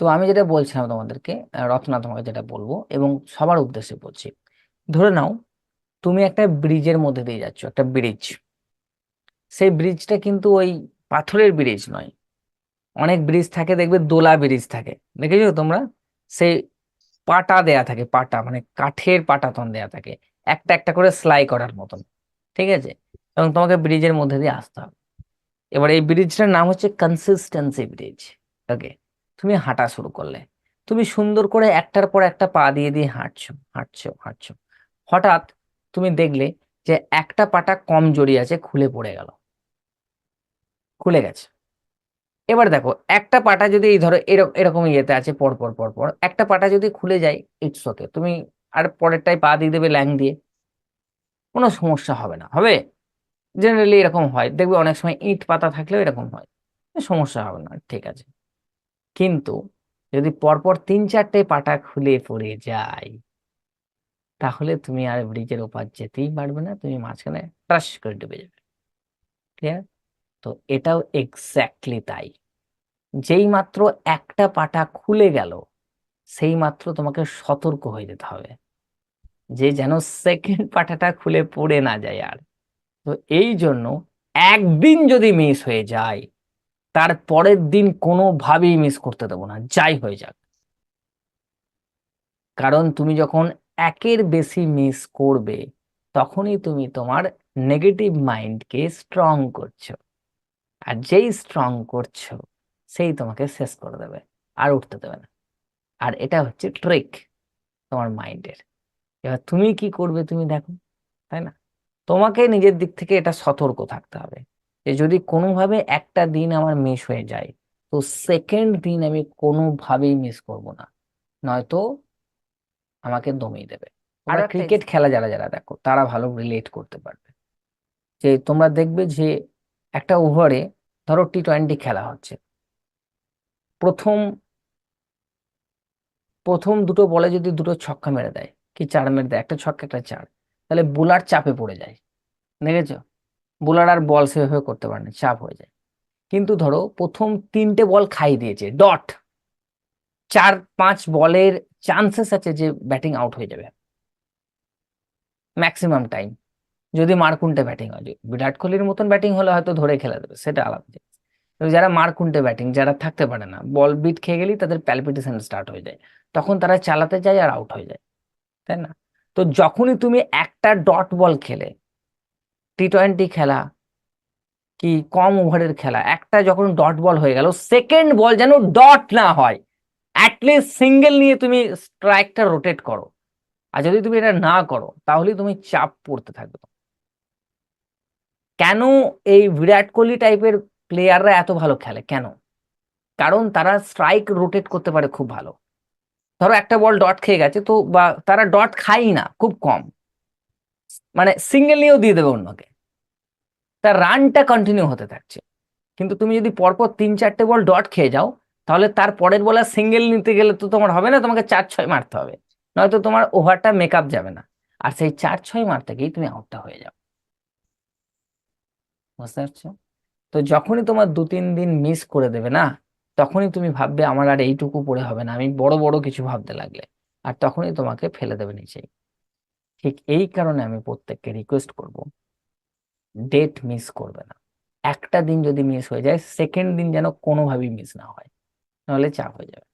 তো আমি যেটা বলছিলাম তোমাদেরকে রত্না তোমাকে যেটা বলব এবং সবার উদ্দেশ্যে বলছি, ধরে নাও তুমি একটা ব্রিজের মধ্যে দিয়ে যাচ্ছ, একটা ব্রিজ। সেই ব্রিজটা কিন্তু ওই পাথরের ব্রিজ নয়। অনেক ব্রিজ থাকে, দেখবে দোলা ব্রিজ থাকে। দেখেছ তোমরা? সেই পাটা দেয়া থাকে, পাটা মানে কাঠের পাটাতন দেয়া থাকে, একটা একটা করে সেলাই করার মতন, ঠিক আছে? এবং তোমাকে ব্রিজের মধ্যে দিয়ে আসতে হবে। এবার এই ব্রিজটার নাম হচ্ছে কনসিস্টেন্সি ব্রিজ ওকে তুমি হাঁটা শুরু করলে। তুমি সুন্দর করে একটার পর একটা পা দিয়ে দিয়ে হাঁটছো হাঁটছো হাঁটছো। হঠাৎ তুমি দেখলে যে একটা পাটা কম জড়িয়ে আছে, খুলে পড়ে গেল। খুলে গেছে। এবার দেখো, একটা পাটা যদি এই ধরো এরকম এরকম ইয়েতে আছে পর পর পর পর একটা পাটা যদি খুলে যায় ইটস ওকে তুমি আর পরেরটাই পা দিয়ে দেবে ল্যাং দিয়ে। কোনো সমস্যা হবে না। হবে? জেনারেলি এরকম হয়। দেখবে অনেক সময় ইট পাতা থাকলেও এরকম হয়। সমস্যা হবে না, ঠিক আছে। কিন্তু যদি পরপর তিন চারটে পাটা খুলে পড়ে যায়, তাহলে তুমি আর ব্রিজের ওপার যেতেই পারবে না, তুমি মাঝখানে ট্রাস করে ডুবে যাবে। ক্লিয়ার তো এটাও এক্স্যাক্টলি তাই। যেই মাত্র একটা পাটা খুলে গেল, সেই মাত্র তোমাকে সতর্ক হয়ে যেতে হবে। যে যেন সেকেন্ড পাটাটা খুলে পড়ে না যায় আর। তো এই জন্য একদিন যদি মিস হয়ে যায় তার পরের দিন কোনোভাবেই মিস করতে দেবো না, যাই হয়ে যাক। কারণ তুমি যখন একের বেশি মিস করবে, তখনই তুমি তোমার নেগেটিভ মাইন্ডকে স্ট্রং করছ। আর যেই স্ট্রং করছ, সেই তোমাকে শেষ করে দেবে, আর উঠতে দেবে না। আর এটা হচ্ছে ট্রিক তোমার মাইন্ডের এবার তুমি কি করবে তুমি দেখো, তাই না? তোমাকে নিজের দিক থেকে এটা সতর্ক থাকতে হবে। যে যদি কোনোভাবে একটা দিন আমার মিস হয়ে যায় তো সেকেন্ড দিন আমি কোনোভাবেই মিস করব না। নয়তো আমাকে দমিয়ে দেবে। আর ক্রিকেট খেলা যারা যারা দেখো তারা ভালো রিলেট করতে পারবে। যে তোমরা দেখবে যে একটা ওভারে ধরো টি টোয়েন্টি খেলা হচ্ছে। প্রথম প্রথম দুটো বলে যদি দুটো ছক্কা মেরে দেয় কি চার মেরে দেয়? একটা ছক্কা একটা চার। তাহলে বোলার চাপে পড়ে যায়। দেখেছ? বোলার আর বল সেভাবে করতে পারে না চাপ হয়ে যায়। কিন্তু ধরো প্রথম তিনটে বল খাই দিয়েছে, ডট। চার, পাঁচ বলের চান্সেস আছে যে ব্যাটিং আউট হয়ে যাবে। ম্যাক্সিমাম টাইম যদি মারকুন্টে ব্যাটিং হয় বিরাট কোহলির মতন ব্যাটিং হলে হয়তো ধরে খেলে দেবে, সেটা আলাদা। যারা মারকুন্টে ব্যাটিং যারা থাকতে পারে না, বল বিট খেয়ে গেলেই তাদের প্যালপিটেশন স্টার্ট হয়ে যায়। তখন তারা চালাতে যায় আর আউট হয়ে যায়, তাই না? তো যখনই তুমি একটা ডট বল খেলে টি টোয়েন্টি খেলা, কি কম ওভারের খেলা, একটা যখন ডট বল হয়ে গেল সেকেন্ড বল যেন ডট না হয় অ্যাটলিস্ট সিঙ্গেল নিয়ে তুমি স্ট্রাইকটা রোটেট করো। আর যদি তুমি এটা না করো তাহলে তুমি চাপ পড়তে থাকবে। কেন এই বিরাট কোহলি টাইপের প্লেয়াররা এত ভালো খেলে? কেন? কারণ তারা স্ট্রাইক রোটেট করতে পারে খুব ভালো। ধরো একটা বল ডট খেয়ে গেছে, তো বা তারা ডট খাই না, খুব কম। মানে সিঙ্গেল নিয়েও দিয়ে দেবে অন্যকে। তার রানটা কন্টিনিউ হতে থাকছে। কিন্তু তুমি যদি পরপর তিন চারটে বল ডট খেয়ে যাও, তাহলে তার পরের বল সিঙ্গেল নিতে গেলে তো তোমার হবে না, তোমাকে চার ছয় মারতে হবে। নয়তো তোমার ওভারটা মেকআপ যাবে না। আর সেই চার ছয় মারতে গিয়েই তুমি আউটটা হয়ে যাও। বুঝতে পারছ? তো যখনই তোমার দু তিন দিন মিস করে দেবে না, তখনই তুমি ভাববে, আমার আর এইটুকু পড়ে হবে না। আমি বড় বড় কিছু ভাবতে লাগলে। আর তখনই তোমাকে ফেলে দেবে নিচেই। ঠিক এই কারণে আমি প্রত্যেককে রিকোয়েস্ট করব ডেট মিস করবে না। একটা দিন যদি মিস হয়ে যায় সেকেন্ড দিন যেন কোনোভাবেই মিস না হয়, নাহলে চাপ হয়ে যাবে।